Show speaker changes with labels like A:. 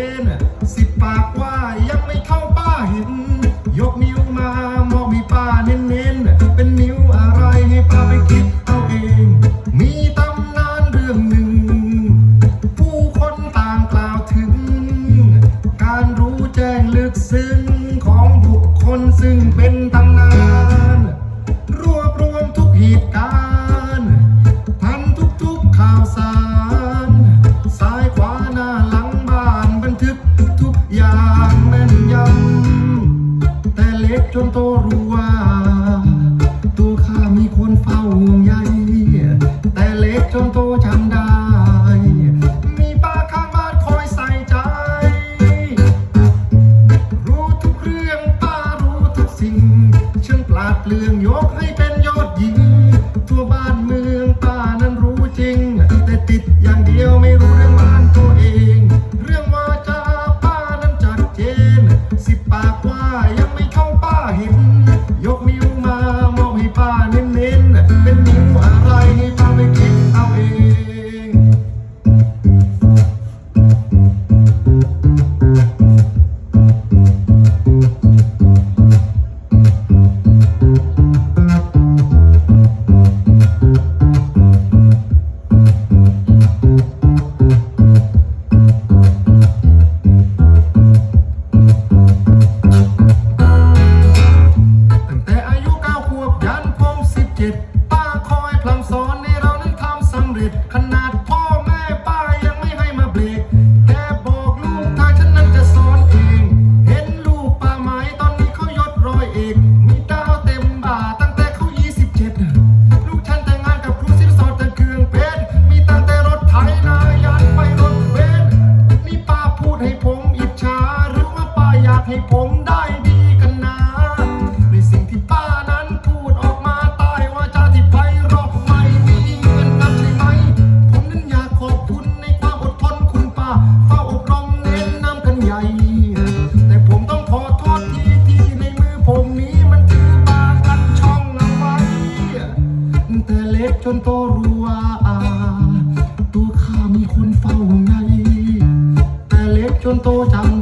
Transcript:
A: Amen. ก็รู้ว่า ตัวข้ามีคนเฝ้าห่วงใยแต่เล็กจนโตจำได้ มีป้าข้างบ้านคอยใส่ใจ รู้ทุกเรื่องป้ารู้ทุกสิ่ง ฉันปลาดเปลืองยกให้เป็นยอดหญิง ทั่วบ้านเมืองป้า ก็รัวตัวข้ามีคนเฝ้าใงแต่เล็กจนโตจำ